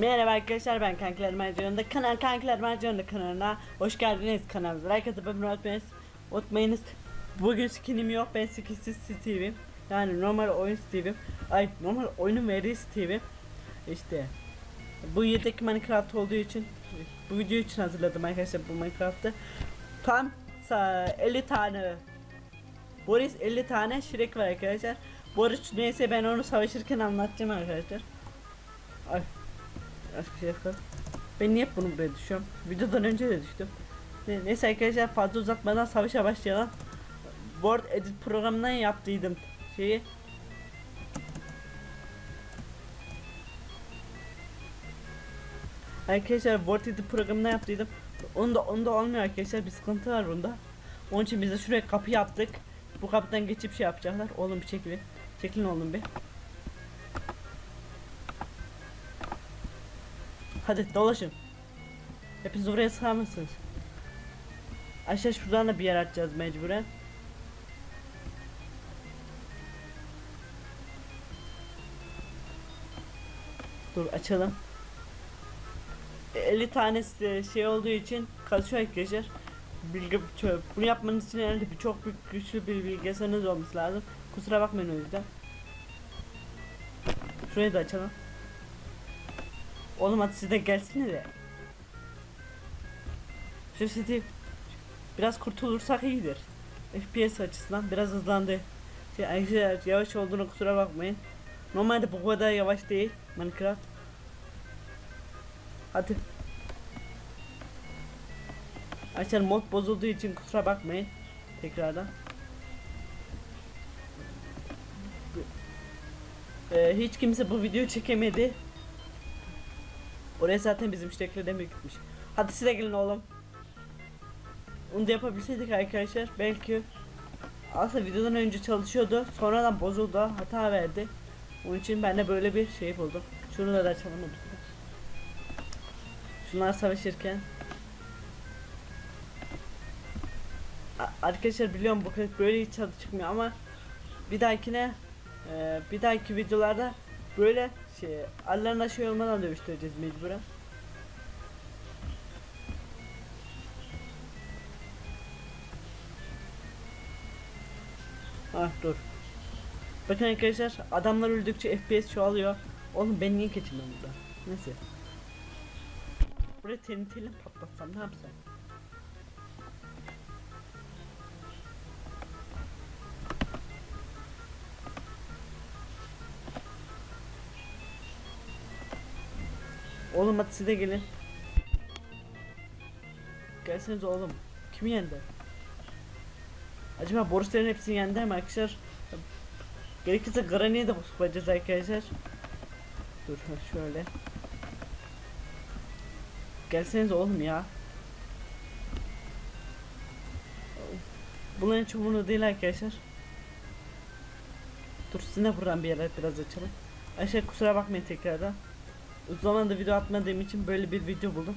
Merhaba arkadaşlar ben Kankiler Mercan'da kanal Kankiler Mercan'da kanalına hoş geldiniz. Kanalımıza like atıp abone olmayınız unutmayınız. Bugün skinim yok ben skinsiz Steve'im. Yani normal oyun Steve'im. Ay normal oyunun verdiği Steve'im. İşte bu yedek Minecraft olduğu için bu video için hazırladım arkadaşlar bu Minecraft'ı. Tam sa- 50 tane Boris 50 tane Shrek var arkadaşlar. Boris neyse ben onu savaşırken anlatacağım arkadaşlar. Ay Aşk şey yapalım. Ben niye bunu buraya düşüyorum? Videodan önce de düştüm. Ne, neyse arkadaşlar fazla uzatmadan savaşa başlayalım. Word Edit programından yaptıydım şeyi. Arkadaşlar Word Edit programından yaptıydım. Onda onda olmuyor arkadaşlar bir sıkıntı var bunda. Onun için biz de şuraya kapı yaptık. Bu kapıdan geçip şey yapacaklar. Oğlum bir çekilin. Çekilin oğlum bir. Hadi dolaşın. Hepiniz oraya sığar mısınız? Aşağı şuradan da bir yer açacağız mecburen. Dur açalım. 50 tanesi şey olduğu için kasıyor arkadaşlar. Bilgi çö- bunu yapmanız için herhalde bir çok büyük güçlü bir bilgisayarınız olması lazım. Kusura bakmayın o yüzden. Şurayı da açalım. Oğlum hadi siz de gelsene de. Şu Steve biraz kurtulursak iyidir. FPS açısından biraz hızlandı. Şey, arkadaşlar yavaş olduğunu kusura bakmayın. Normalde bu kadar yavaş değil Minecraft. Hadi. Arkadaşlar mod bozulduğu için kusura bakmayın. Tekrardan. Ee, hiç kimse bu videoyu çekemedi. Oraya zaten bizim şekilde demir gitmiş. Hadi size gelin oğlum. Onu da yapabilseydik arkadaşlar belki aslında videodan önce çalışıyordu. Sonradan bozuldu. Hata verdi. Onun için ben de böyle bir şey buldum. Şunu da açalım hadi. Şunlar savaşırken Arkadaşlar biliyorum bu klip böyle hiç tadı çıkmıyor ama bir dahakine e, bir dahaki videolarda böyle şey Allah'ın şey olmadan dövüştüreceğiz mecburen. Ah dur. Bakın arkadaşlar adamlar öldükçe FPS çoğalıyor. Oğlum ben niye geçeyim ben burada? Neyse. Buraya TNT'yle patlatsam ne yapsam? Oğlum hadi siz de gelin. Gelseniz oğlum. Kimi yendi? Acaba Borislerin hepsini yendi mi arkadaşlar? Gerekirse Granny'e de basacağız arkadaşlar. Dur şöyle. Gelseniz oğlum ya. Bunların hiç umurunda değil arkadaşlar. Dur sizin de buradan bir yere biraz açalım. Ayşe kusura bakmayın tekrardan. Uzun zamandır video atmadığım için böyle bir video buldum.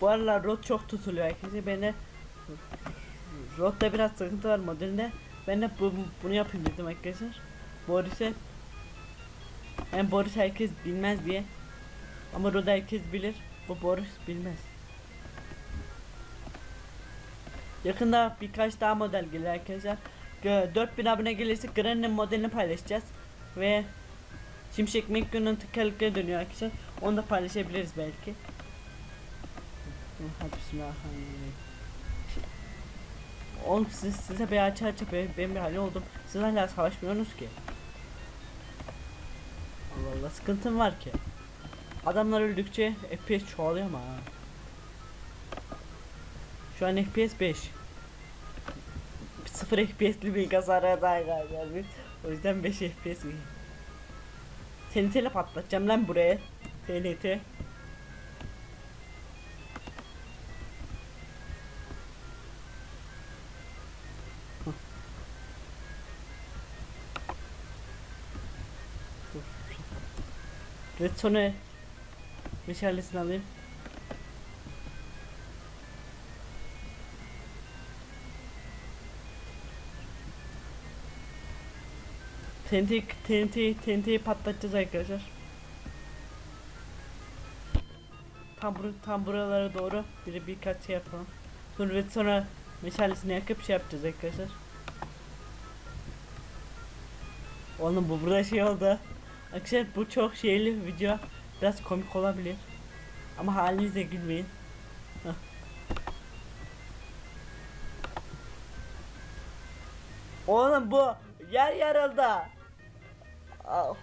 Bu aralar rot çok tutuluyor arkadaşlar. Ben de rotta biraz sıkıntı var modelinde. Ben de bu, bunu yapayım dedim arkadaşlar. Boris'e hem Boris herkes bilmez diye ama Rod herkes bilir. Bu Boris bilmez. Yakında birkaç daha model gelir arkadaşlar. G- 4000 abone gelirse Granny'nin modelini paylaşacağız. Ve Şimşek McQueen'ın tekerlekleri dönüyor arkadaşlar. Onu da paylaşabiliriz belki. Bismillahirrahmanirrahim. Oğlum siz, size bir aç aç ben, ben bir hali oldum. Siz hala savaşmıyorsunuz ki. Allah Allah sıkıntım var ki. Adamlar öldükçe FPS çoğalıyor ama ha. Şu an FPS 5. 0 FPS'li bir kazara daha gelmiş. O yüzden 5 FPS iyi. TNT'yle patlatacağım lan buraya. TNT. Redstone'e meşalesini alayım. TNT, TNT, TNT'yi patlatacağız arkadaşlar. tam, bur tam buralara doğru bir birkaç şey yapalım. Sonra ve sonra meşalesini yakıp şey yapacağız arkadaşlar. Oğlum bu burada şey oldu. Arkadaşlar bu çok şeyli video. Biraz komik olabilir. Ama halinize gülmeyin. Hah. Oğlum bu yer yarıldı. Al.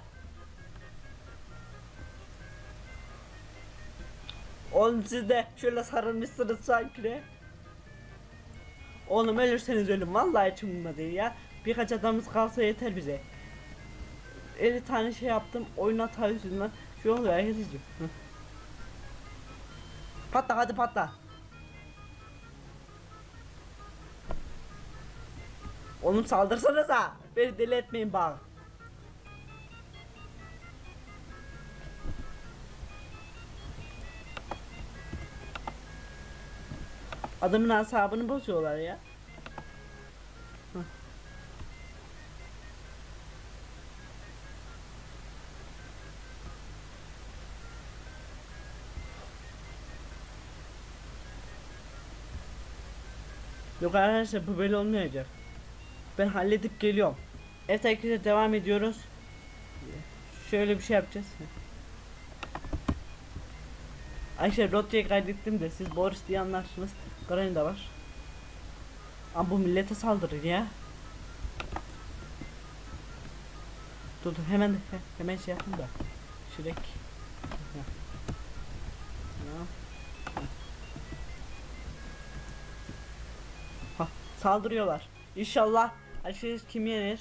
Oğlum siz de şöyle sarılmışsınız sanki ne? Oğlum ölürseniz ölün vallahi hiç umurumda değil ya. Birkaç adamımız kalsa yeter bize. 50 tane şey yaptım oyun hata yüzünden şu oluyor herkesciğim. Patla hadi patla. Oğlum saldırsanıza. Beni deli etmeyin bak. Adamın asabını bozuyorlar ya. Hah. Yok arkadaşlar bu böyle olmayacak. Ben halledip geliyorum. Evet arkadaşlar devam ediyoruz. Şöyle bir şey yapacağız. Ayşe Rotya'yı kaydettim de siz Boris diye anlarsınız. Granny de var. Ama bu millete saldırır ya. Dur dur hemen he- hemen şey yapayım da. Heh. Ha, saldırıyorlar. İnşallah Ayşe kim yenir?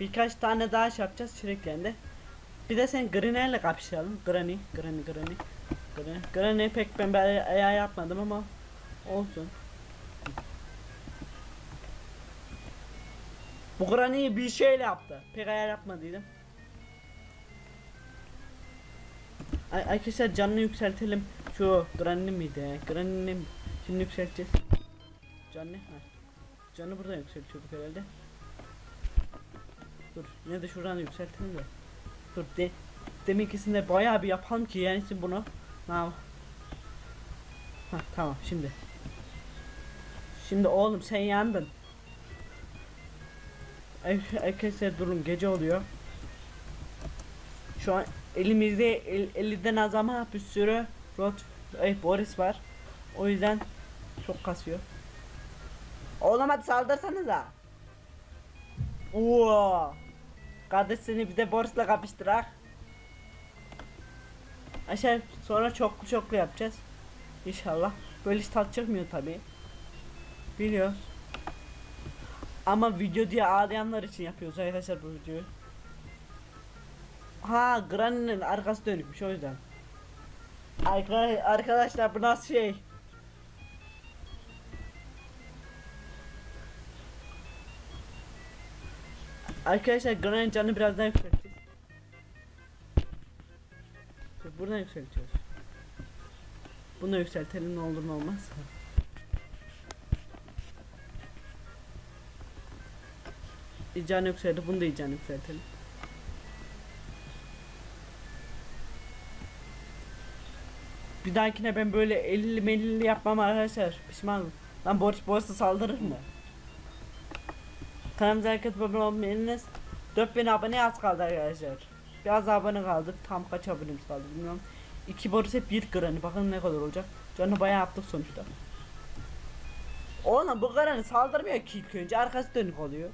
Birkaç tane daha şey yapacağız sürekli Bir de sen Granny'le kapışalım. Granny, Granny, Granny. Granny, Granny pek ben ayağı yapmadım ama olsun. Bu Granny bir şeyle yaptı. Pek ayar yapmadıydım. Arkadaşlar canını yükseltelim. Şu Granny miydi? Granny mi? Şimdi yükselteceğiz. Canlı. Ha. Canı buradan yükseltiyorduk herhalde. Dur yine de şuradan yükseltelim de. Dur de deminkisinde bayağı bir yapalım ki yani bunu. Tamam. Ha tamam şimdi. Şimdi oğlum sen yandın. Arkadaşlar durun gece oluyor. Şu an elimizde el, 50'den az ama bir sürü Rod ay Boris var. O yüzden çok kasıyor. Oğlum hadi saldırsanıza. Oo. Kardeş seni bir de Boris'le kapıştırak. Aşağı sonra çoklu çoklu yapacağız. İnşallah. Böyle hiç tat çıkmıyor tabi. Biliyoruz. Ama video diye ağlayanlar için yapıyoruz arkadaşlar bu videoyu. Ha Granny'nin arkası dönükmüş o yüzden. Arka- Arkadaşlar bu nasıl şey? Arkadaşlar Granny canı biraz daha Buradan yükseltiyoruz. Bunu yükseltelim ne olur ne olmaz. İcanı yükseldi. Bunu da icanı yükseltelim. Bir dahakine ben böyle elli melili yapmam arkadaşlar. Pişmanım. Lan borç borçla saldırır mı? Kanalımıza hareket abone olmayınız. 4000 abone az kaldı arkadaşlar. Biraz abone kaldı. Tam kaç abonemiz kaldı bilmiyorum. 2 borç hep 1 granny. Bakın ne kadar olacak. Canı bayağı yaptık sonuçta. Oğlum bu granny saldırmıyor ki ilk önce. Arkası dönük oluyor.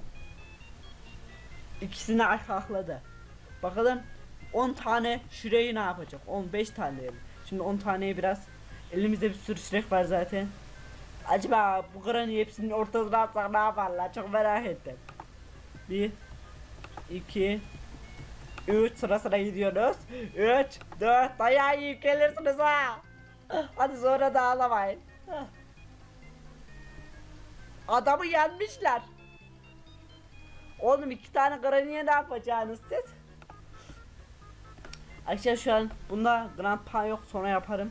İkisini arkakladı. Bakalım 10 tane şureyi ne yapacak? 15 tane diyelim. Şimdi 10 taneye biraz elimizde bir sürü şirek var zaten. Acaba bu granny hepsinin ortasına atsak ne yaparlar? Çok merak ettim. 1 2 3 sıra sıra gidiyoruz. 3 4 dayağı yiyip gelirsiniz ha. Hadi sonra da ağlamayın. Adamı yenmişler. Oğlum iki tane granny'e ne yapacaksınız siz? Arkadaşlar şu an bunda grandpa yok sonra yaparım.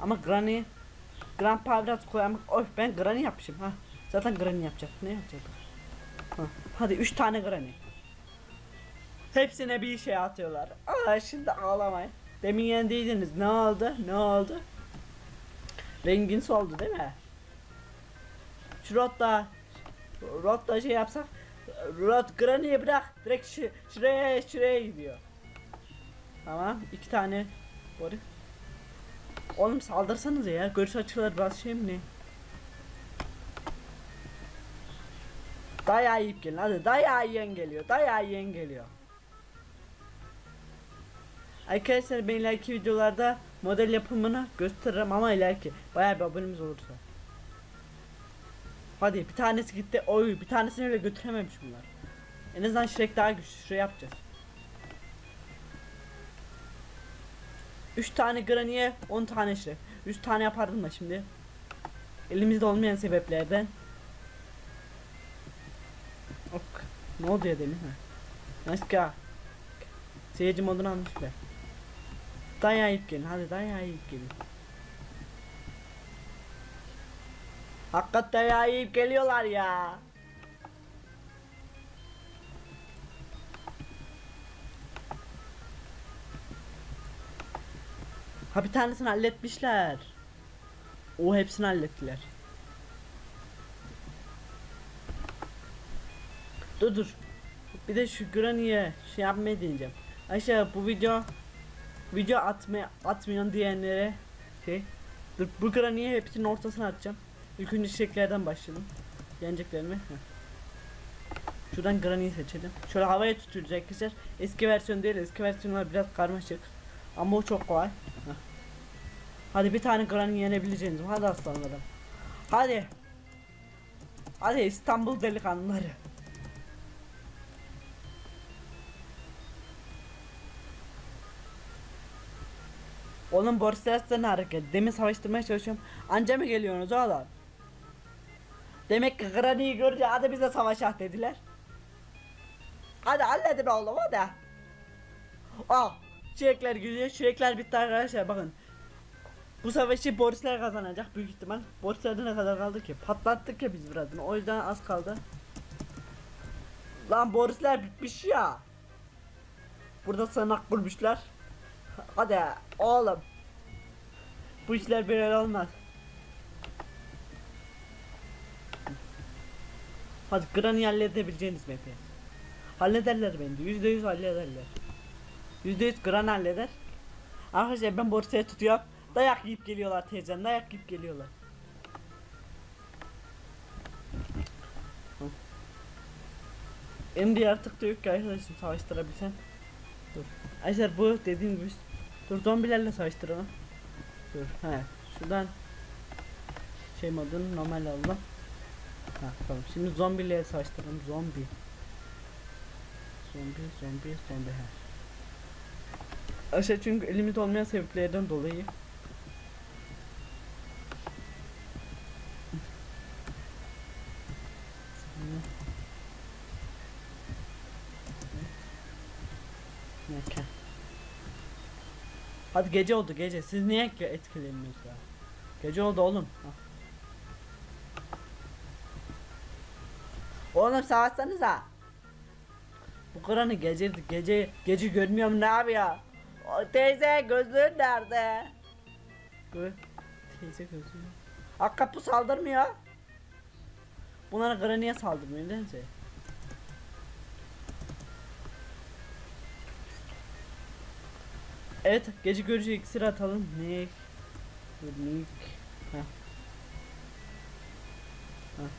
Ama granny grandpa biraz koyalım. Oy ben granny yapmışım ha. Zaten granny yapacak. Ne yapacak? Ha. Hadi 3 tane granny. Hepsine bir şey atıyorlar. Aa şimdi ağlamayın. Demin yendiydiniz. Ne oldu? Ne oldu? Rengin soldu değil mi? Şu rotta rotta şey yapsak rot Granny'e bırak direkt şu, şuraya şuraya gidiyor. Tamam iki tane Boris. Oğlum saldırsanız ya görüş açıları biraz şey mi ne? Dayağı yiyip gelin hadi dayağı yiyen geliyor dayağı yiyen geliyor. Arkadaşlar ben ileriki videolarda model yapımını gösteririm ama ileriki bayağı bir abonemiz olursa. Hadi bir tanesi gitti. Oy bir tanesini öyle götürememiş bunlar. En azından Shrek daha güçlü. Şuraya yapacağız. 3 tane Granny'e 10 tane Shrek. 3 tane yapardım da şimdi. Elimizde olmayan sebeplerden. Ok. Ne oldu ya demin ha? Başka. Seyirci modunu almışlar. Dayağı yiyip gelin. Hadi dayağı yiyip gelin. Hakikat dayağı yiyip geliyorlar ya. Ha bir tanesini halletmişler. O hepsini hallettiler. Dur dur. Bir de şu Granny'e şey yapmayı deneyeceğim. Ayşe bu video video atmaya atmıyorsun diyenlere şey dur bu Granny'e hepsinin ortasına atacağım. İlk önce çiçeklerden başlayalım. Yeneceklerimi. Şuradan Granny'yi seçelim. Şöyle havaya tutuyoruz arkadaşlar. Eski versiyon değil, eski versiyonlar biraz karmaşık. Ama o çok kolay. Hadi bir tane Granny yenebileceğiniz. Hadi aslanlarım. Hadi. Hadi İstanbul delikanlıları. Oğlum Boris ne hareket? Demin savaştırmaya çalışıyorum. Anca mı geliyorsunuz oğlum? Demek ki Granny'yi görünce hadi bize savaşak dediler. Hadi halledin oğlum hadi. Ah, çilekler güzel, çilekler bitti arkadaşlar bakın. Bu savaşı Borisler kazanacak büyük ihtimal. Borisler'de ne kadar kaldı ki? Patlattık ya biz birazdan. O yüzden az kaldı. Lan Borisler bitmiş ya. Burada sığınak kurmuşlar. Hadi oğlum. Bu işler böyle olmaz. Hadi Granny halledebileceğiniz hepiniz? Hallederler bence. Yüzde yüz hallederler. Yüzde yüz Gran halleder. Arkadaşlar ben borsaya tutuyorum. Dayak yiyip geliyorlar teyzem. Dayak yiyip geliyorlar. Benim bir yaratık da yok ki arkadaşım savaştırabilsem. Dur. Arkadaşlar bu dediğim gibi dur zombilerle savaştıralım. Dur he şuradan şey modunu normal alalım. Ha tamam şimdi zombiyle savaştıralım zombi. Zombi zombi zombi he. Aşağı çünkü elimizde olmayan sebeplerden dolayı. Hadi gece oldu gece. Siz niye etkileniyorsunuz ya? Gece oldu oğlum. Ha. Oğlum savaşsanıza. Bu Kur'an'ı gece gece gece görmüyorum ne yapıyor? O teyze gözlüğün nerede? Gö teyze gözlüğü. Bu saldırmıyor. Bunlara Granny'e saldırmıyor nedense. Evet gece görücü iksir atalım. Nick. Nick. Heh. Heh.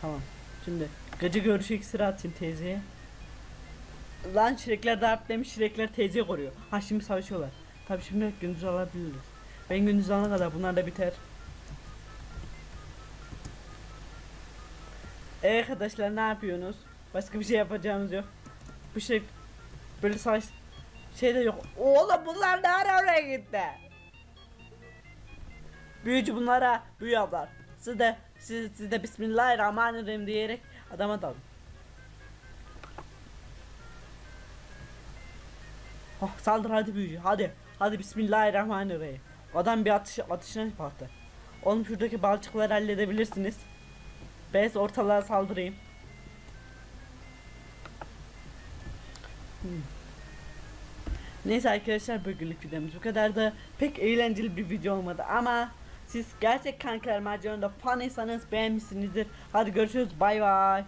Tamam. Şimdi gece görüşü iksiri atayım teyzeye. Lan şirekler darp demiş şirekler teyzeyi koruyor. Ha şimdi savaşıyorlar. Tabi şimdi gündüz alabiliriz. Ben gündüz alana kadar bunlar da biter. Ee arkadaşlar ne yapıyorsunuz? Başka bir şey yapacağımız yok. Bu şey böyle savaş şey de yok. Oğlum bunlar ne ara oraya gitti? Büyücü bunlara büyü yapar. Siz de siz, siz de Bismillahirrahmanirrahim diyerek adama dalın. Oh, saldır hadi büyücü hadi. Hadi Bismillahirrahmanirrahim. Adam bir atış atışına baktı. Oğlum şuradaki balçıkları halledebilirsiniz. Ben ortalığa saldırayım. Hmm. Neyse arkadaşlar bugünlük videomuz bu kadar da pek eğlenceli bir video olmadı ama siz gerçek kankalar maceranında fanıysanız beğenmişsinizdir. Hadi görüşürüz bay bay.